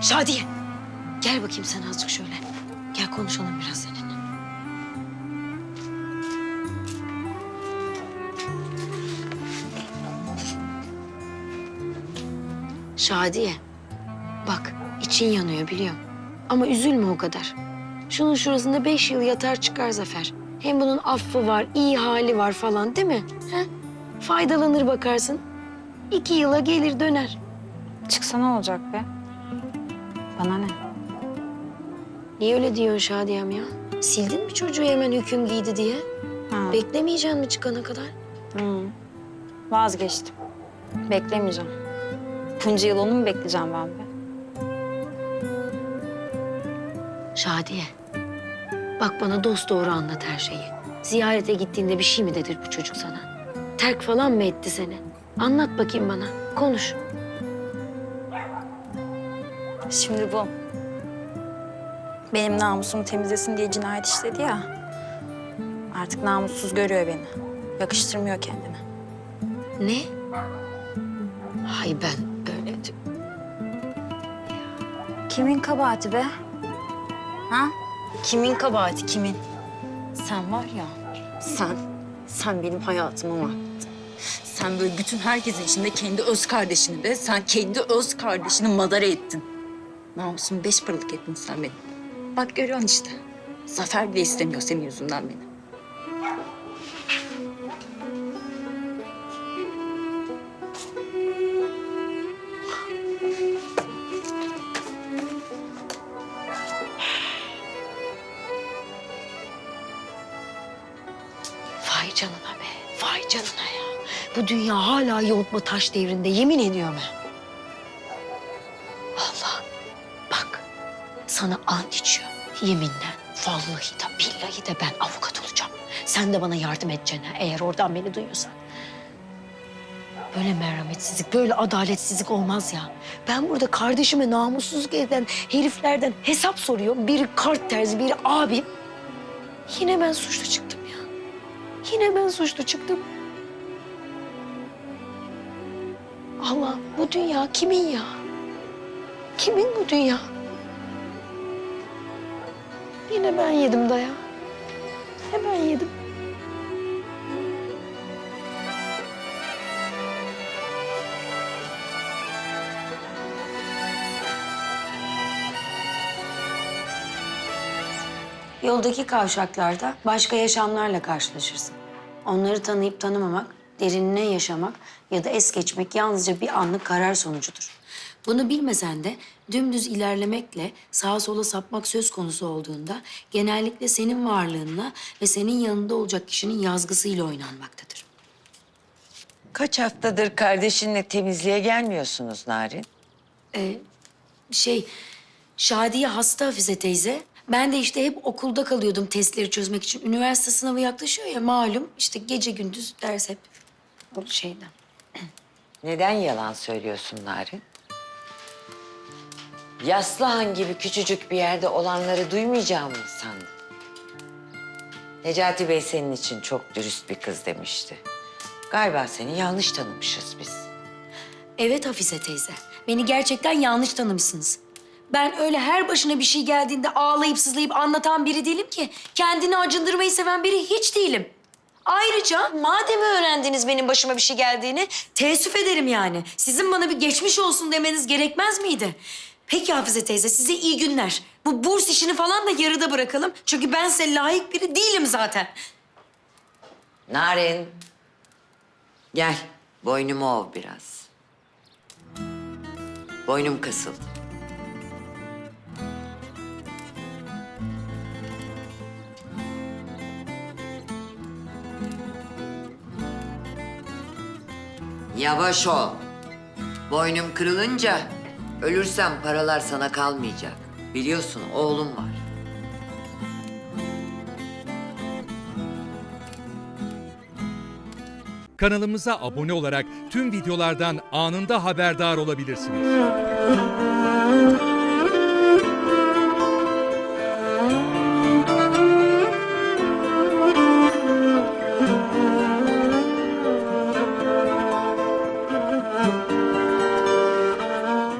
Şadiye. Gel bakayım sen azıcık şöyle. Gel konuşalım biraz seninle. Şadiye. Bak için yanıyor biliyorum. Ama üzülme o kadar. Şunun şurasında beş yıl yatar çıkar Zafer. Hem bunun affı var, iyi hali var falan değil mi? He? Faydalanır bakarsın. İki yıla gelir döner. Çıksa ne olacak be? Bana ne? Niye öyle diyorsun Şadiyem ya? Sildin mi çocuğu hemen hüküm giydi diye? Ha. Beklemeyeceksin mi çıkana kadar? Hı. Vazgeçtim. Beklemeyeceğim. Bunca yıl onu mu bekleyeceğim ben be? Şadiye. Bak bana dost doğru anlat her şeyi. Ziyarete gittiğinde bir şey mi dedir bu çocuk sana? Terk falan mı etti seni? Anlat bakayım bana. Konuş. Şimdi bu. Benim namusumu temizlesin diye cinayet işledi ya. Artık namussuz görüyor beni. Yakıştırmıyor kendine. Ne? Hay ben böyle... Kimin kabahati be? Ha? Kimin kabahati kimin? Sen var ya, sen, sen benim hayatımı mahvettin. Sen böyle bütün herkesin içinde kendi öz kardeşini de, sen kendi öz kardeşini madara ettin. Namusumu beş paralık ettin sen benim. Bak görüyorsun işte. Zafer bile istemiyor senin yüzünden beni. Canına be. Vay canına ya. Bu dünya hala yontma taş devrinde yemin ediyorum ha. Allah. Bak sana ant içiyorum. Yeminle. Vallahi de billahi de ben avukat olacağım. Sen de bana yardım edeceksin eğer oradan beni duyuyorsan. Böyle merhametsizlik, böyle adaletsizlik olmaz ya. Ben burada kardeşime namussuzluk eden heriflerden hesap soruyorum. Biri kart terzi, biri abim. Yine ben suçlu çıktım. Yine ben suçlu çıktım. Allah bu dünya kimin ya? Kimin bu dünya? Yine ben yedim daya. Yine ben yedim. Yoldaki kavşaklarda başka yaşamlarla karşılaşırsın. Onları tanıyıp tanımamak, derinine yaşamak ya da es geçmek yalnızca bir anlık karar sonucudur. Bunu bilmesen de dümdüz ilerlemekle sağa sola sapmak söz konusu olduğunda genellikle senin varlığınla ve senin yanında olacak kişinin yazgısıyla oynanmaktadır. Kaç haftadır kardeşinle temizliğe gelmiyorsunuz Narin? Ee, şey, Şadiye hasta Hafize teyze. Ben de işte hep okulda kalıyordum testleri çözmek için. Üniversite sınavı yaklaşıyor ya malum. İşte gece gündüz ders hep bu şeyden. Neden yalan söylüyorsun Narin? Yaslıhan gibi küçücük bir yerde olanları duymayacağımı mı sandın? Necati Bey senin için çok dürüst bir kız demişti. Galiba seni yanlış tanımışız biz. Evet Hafize teyze. Beni gerçekten yanlış tanımışsınız. Ben öyle her başına bir şey geldiğinde ağlayıp sızlayıp anlatan biri değilim ki. Kendini acındırmayı seven biri hiç değilim. Ayrıca madem öğrendiniz benim başıma bir şey geldiğini, teessüf ederim yani. Sizin bana bir geçmiş olsun demeniz gerekmez miydi? Peki Hafize teyze, size iyi günler. Bu burs işini falan da yarıda bırakalım. Çünkü ben size layık biri değilim zaten. Narin. Gel, boynumu ov biraz. Boynum kasıldı. Yavaş ol. Boynum kırılınca ölürsem paralar sana kalmayacak. Biliyorsun oğlum var. Kanalımıza abone olarak tüm videolardan anında haberdar olabilirsiniz.